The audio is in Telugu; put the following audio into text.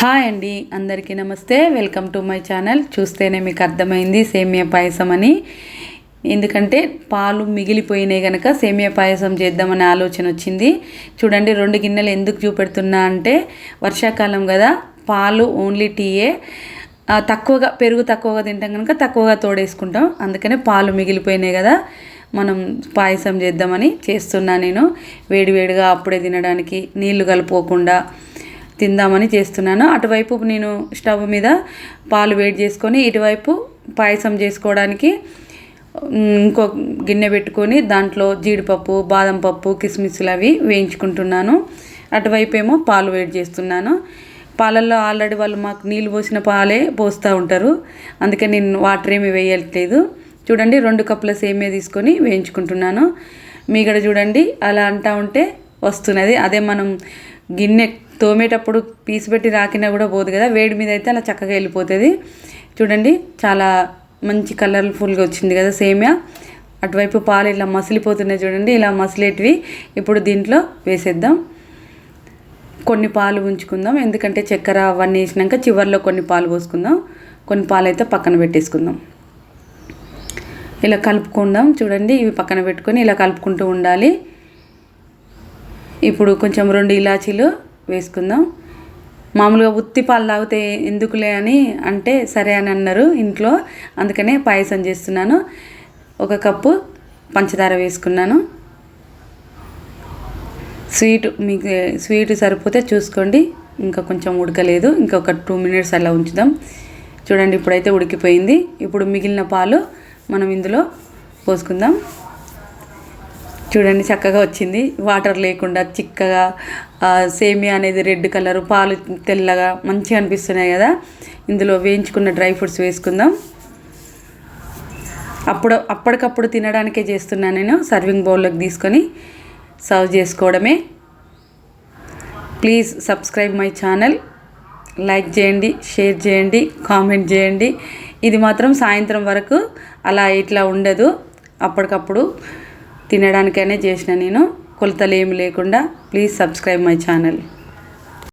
హాయ్ అండి అందరికీ నమస్తే. Welcome to my channel. చూస్తేనే మీకు అర్థమైంది సేమియా పాయసం అని. ఎందుకంటే పాలు మిగిలిపోయినాయి కనుక సేమియా పాయసం చేద్దామనే ఆలోచన వచ్చింది. చూడండి రెండు గిన్నెలు ఎందుకు చూపెడుతున్నా అంటే వర్షాకాలం కదా పాలు ఓన్లీ టీయే. తక్కువగా పెరుగు తక్కువగా తింటాం కనుక తక్కువగా తోడేసుకుంటాం. అందుకనే పాలు మిగిలిపోయినాయి కదా మనం పాయసం చేద్దామని చేస్తున్నా నేను. వేడివేడిగా అప్పుడే తినడానికి నీళ్ళు కలుపుకోకుండా తిందామని చేస్తున్నాను. అటువైపు నేను స్టవ్ మీద పాలు వేడి చేసుకొని ఇటువైపు పాయసం చేసుకోవడానికి ఇంకో గిన్నె పెట్టుకొని దాంట్లో జీడిపప్పు బాదం పప్పు కిస్మిస్లు అవి వేయించుకుంటున్నాను. అటువైపు ఏమో పాలు వేడి చేస్తున్నాను. పాలల్లో ఆల్రెడీ వాళ్ళు మాకు నీళ్ళు పోసిన పాలే పోస్తూ ఉంటారు. అందుకే నేను వాటర్ ఏమి వేయట్లేదు. చూడండి రెండు కప్పుల సేమియా తీసుకొని వేయించుకుంటున్నాను. మీగడ చూడండి అలా అంటూ ఉంటే వస్తున్నది. అదే మనం గిన్నె తోమేటప్పుడు పీసు పెట్టి రాకినా కూడా పోదు కదా వేడి మీద అయితే అలా చక్కగా వెళ్ళిపోతుంది. చూడండి చాలా మంచి కలర్ఫుల్గా వచ్చింది కదా సేమియా. అటువైపు పాలు ఇలా మసిలిపోతున్నాయి చూడండి ఇలా మసిలేటివి. ఇప్పుడు దీంట్లో వేసేద్దాం. కొన్ని పాలు ఉంచుకుందాం ఎందుకంటే చక్కెర అవన్నీ వేసినాక చివరిలో కొన్ని పాలు పోసుకుందాం. కొన్ని పాలు అయితే పక్కన పెట్టేసుకుందాం. ఇలా కలుపుకుందాం చూడండి ఇవి పక్కన పెట్టుకొని ఇలా కలుపుకుంటూ ఉండాలి. ఇప్పుడు కొంచెం రెండు ఇలాచీలు వేసుకుందాం. మామూలుగా ఉత్తి పాలు తాగితే ఎందుకులే అని అంటే సరే అని అన్నారు ఇంట్లో. అందుకనే పాయసం చేస్తున్నాను. ఒక కప్పు పంచదార వేసుకున్నాను. స్వీట్ మీకు స్వీట్ సరిపోతే చూసుకోండి. ఇంకా కొంచెం ఉడకలేదు. ఇంకొక టూ మినిట్స్ అలా ఉంచుదాం. చూడండి ఇప్పుడైతే ఉడికిపోయింది. ఇప్పుడు మిగిలిన పాలు మనం ఇందులో పోసుకుందాం. చూడండి చక్కగా వచ్చింది. వాటర్ లేకుండా చిక్కగా సేమియా అనేది రెడ్ కలర్ పాలు తెల్లగా మంచిగా అనిపిస్తున్నాయి కదా. ఇందులో వేయించుకున్న డ్రై ఫ్రూట్స్ వేసుకుందాం. అప్పుడు అప్పటికప్పుడు తినడానికే చేస్తున్నాను నేను సర్వింగ్ బౌల్లోకి తీసుకొని సర్వ్ చేసుకోవడమే. Please subscribe my channel. Like చేయండి షేర్ చేయండి కామెంట్ చేయండి. ఇది మాత్రం సాయంత్రం వరకు అలా ఇట్లా ఉండదు. అప్పటికప్పుడు తినడానికైనా చేసిన నేను కొలతలు ఏమి లేకుండా ప్లీజ్ సబ్స్క్రైబ్ మై ఛానల్.